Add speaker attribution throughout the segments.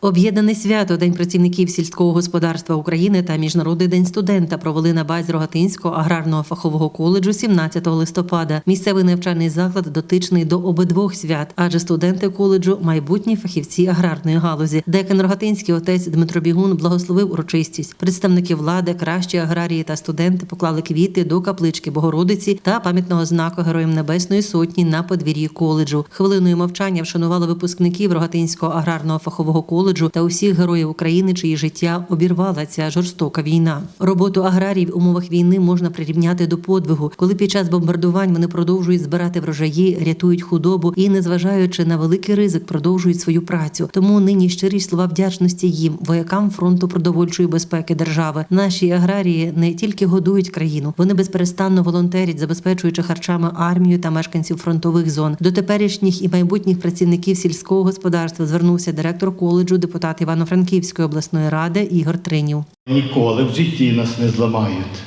Speaker 1: Об'єднане свято День працівників сільського господарства України та Міжнародний день студента провели на базі Рогатинського аграрного фахового коледжу 17 листопада. Місцевий навчальний заклад дотичний до обидвох свят, адже студенти коледжу майбутні фахівці аграрної галузі. Декан Рогатинський отець Дмитро Бігун благословив урочистість. Представники влади, кращі аграрії та студенти поклали квіти до каплички Богородиці та пам'ятного знаку Героям Небесної Сотні на подвір'ї коледжу. Хвилиною мовчання вшанували випускників Рогатинського аграрного фахового коледжу та усіх героїв України, чиї життя обірвала ця жорстока війна. Роботу аграріїв в умовах війни можна прирівняти до подвигу, коли під час бомбардувань вони продовжують збирати врожаї, рятують худобу і, незважаючи на великий ризик, продовжують свою працю. Тому нині щирі слова вдячності їм, воякам фронту продовольчої безпеки держави. Наші аграрії не тільки годують країну, вони безперестанно волонтерять, забезпечуючи харчами армію та мешканців фронтових зон. До теперішніх і майбутніх працівників сільського господарства звернувся директор коледжу, депутат Івано-Франківської обласної ради Ігор Тринів.
Speaker 2: Ніколи в житті нас не зламають.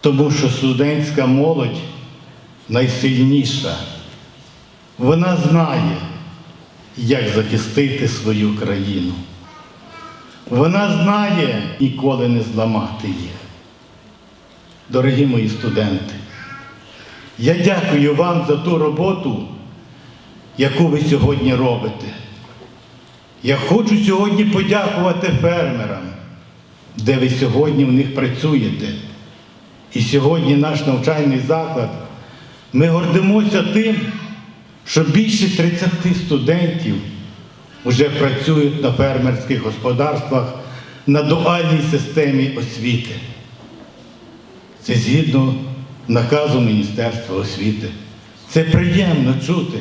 Speaker 2: Тому що студентська молодь найсильніша. Вона знає, як захистити свою країну. Вона знає ніколи не зламати їх. Дорогі мої студенти, я дякую вам за ту роботу, яку ви сьогодні робите. Я хочу сьогодні подякувати фермерам, де ви сьогодні в них працюєте. І сьогодні наш навчальний заклад, ми гордимося тим, що більше 30 студентів вже працюють на фермерських господарствах на дуальній системі освіти. Це згідно наказу Міністерства освіти. Це приємно чути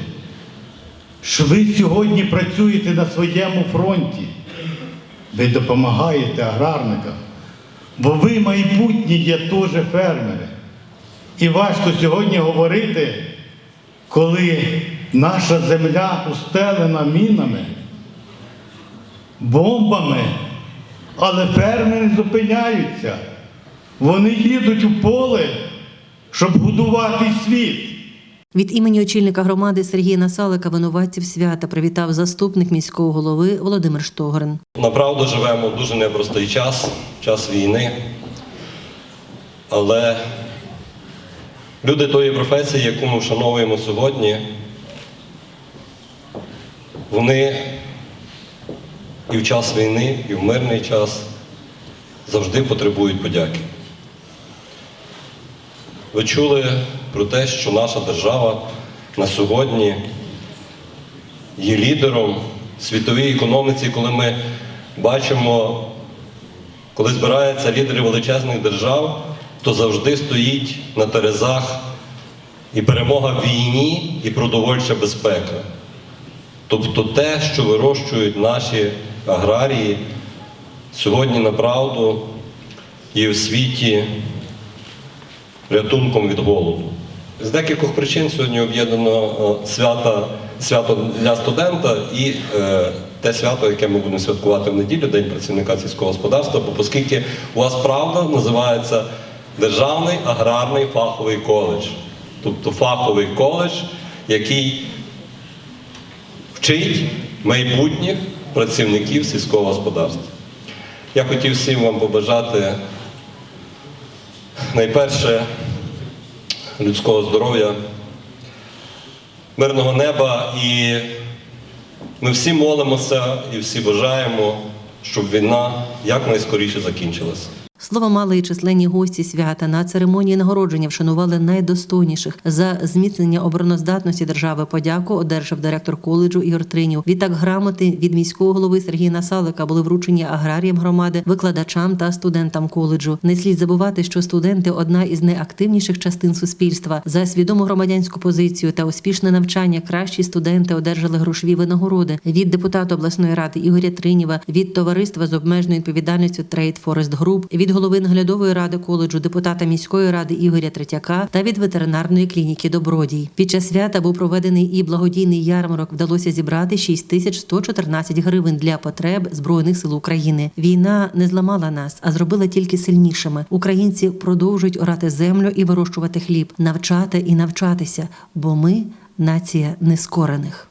Speaker 2: що ви сьогодні працюєте на своєму фронті. Ви допомагаєте аграрникам, бо ви майбутні є теж фермери. І важко сьогодні говорити, коли наша земля устелена мінами, бомбами, але фермери зупиняються. Вони їдуть у поле, щоб будувати світ.
Speaker 1: Від імені очільника громади Сергія Насалика винуватців свята привітав заступник міського голови Володимир Штогорин.
Speaker 3: Направду живемо дуже непростий час, час війни. Але люди тої професії, яку ми вшановуємо сьогодні, вони і в час війни, і в мирний час завжди потребують подяки. Ви чули про те, що наша держава на сьогодні є лідером в світовій економіці, коли ми бачимо, коли збираються лідери величезних держав, то завжди стоїть на терезах і перемога в війні, і продовольча безпека. Тобто те, що вирощують наші аграрії, сьогодні направду є в світі рятунком від голоду. З декількох причин сьогодні об'єднано е, свято, свято для студента і е, те свято, яке ми будемо святкувати в неділю, День працівника сільського господарства, бо оскільки у вас правда називається Державний аграрний фаховий коледж. Тобто фаховий коледж, який вчить майбутніх працівників сільського господарства. Я хотів всім вам побажати найперше людського здоров'я, мирного неба і ми всі молимося і всі бажаємо, щоб війна якнайскоріше закінчилася.
Speaker 1: Слово мали і численні гості свята на церемонії нагородження вшанували найдостойніших за зміцнення обороноздатності держави. Подяку одержав директор коледжу Ігор Тринів. Відтак грамоти від міського голови Сергія Насалика були вручені аграріям громади, викладачам та студентам коледжу. Не слід забувати, що студенти одна із найактивніших частин суспільства. За свідому громадянську позицію та успішне навчання кращі студенти одержали грошові винагороди від депутата обласної ради Ігоря Триніва, від товариства з обмеженою відповідальністю Trade Forest Group, від голови наглядової ради коледжу, депутата міської ради Ігоря Третяка та від ветеринарної клініки Добродій. Під час свята був проведений і благодійний ярмарок. Вдалося зібрати 6114 гривень для потреб збройних сил України. Війна не зламала нас, а зробила тільки сильнішими. Українці продовжують орати землю і вирощувати хліб, навчати і навчатися, бо ми нація нескорених.